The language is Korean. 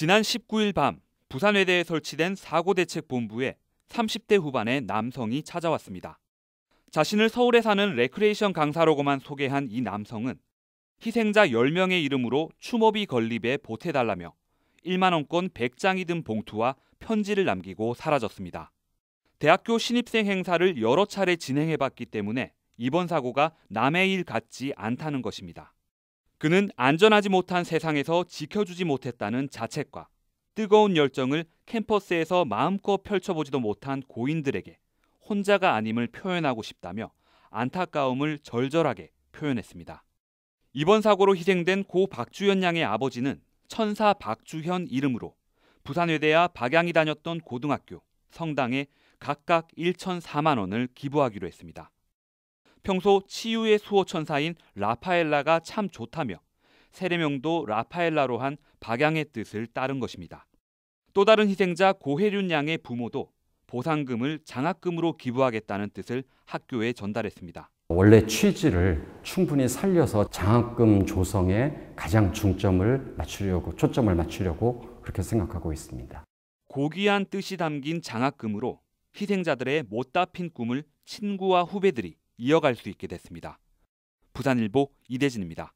지난 19일 밤 부산외대에 설치된 사고대책본부에 30대 후반의 남성이 찾아왔습니다. 자신을 서울에 사는 레크레이션 강사로고만 소개한 이 남성은 희생자 10명의 이름으로 추모비 건립에 보태달라며 1만 원권 100장이 든 봉투와 편지를 남기고 사라졌습니다. 대학교 신입생 행사를 여러 차례 진행해봤기 때문에 이번 사고가 남의 일 같지 않다는 것입니다. 그는 안전하지 못한 세상에서 지켜주지 못했다는 자책과 뜨거운 열정을 캠퍼스에서 마음껏 펼쳐보지도 못한 고인들에게 혼자가 아님을 표현하고 싶다며 안타까움을 절절하게 표현했습니다. 이번 사고로 희생된 고 박주현 양의 아버지는 천사 박주현 이름으로 부산외대와 박양이 다녔던 고등학교, 성당에 각각 1,004만 원을 기부하기로 했습니다. 평소 치유의 수호천사인 라파엘라가 참 좋다며 세례명도 라파엘라로 한 박양의 뜻을 따른 것입니다. 또 다른 희생자 고혜륜 양의 부모도 보상금을 장학금으로 기부하겠다는 뜻을 학교에 전달했습니다. 원래 취지를 충분히 살려서 장학금 조성에 가장 중점을 맞추려고 초점을 맞추려고 그렇게 생각하고 있습니다. 고귀한 뜻이 담긴 장학금으로 희생자들의 못다 핀 꿈을 친구와 후배들이 이어갈 수 있게 됐습니다. 부산일보 이대진입니다.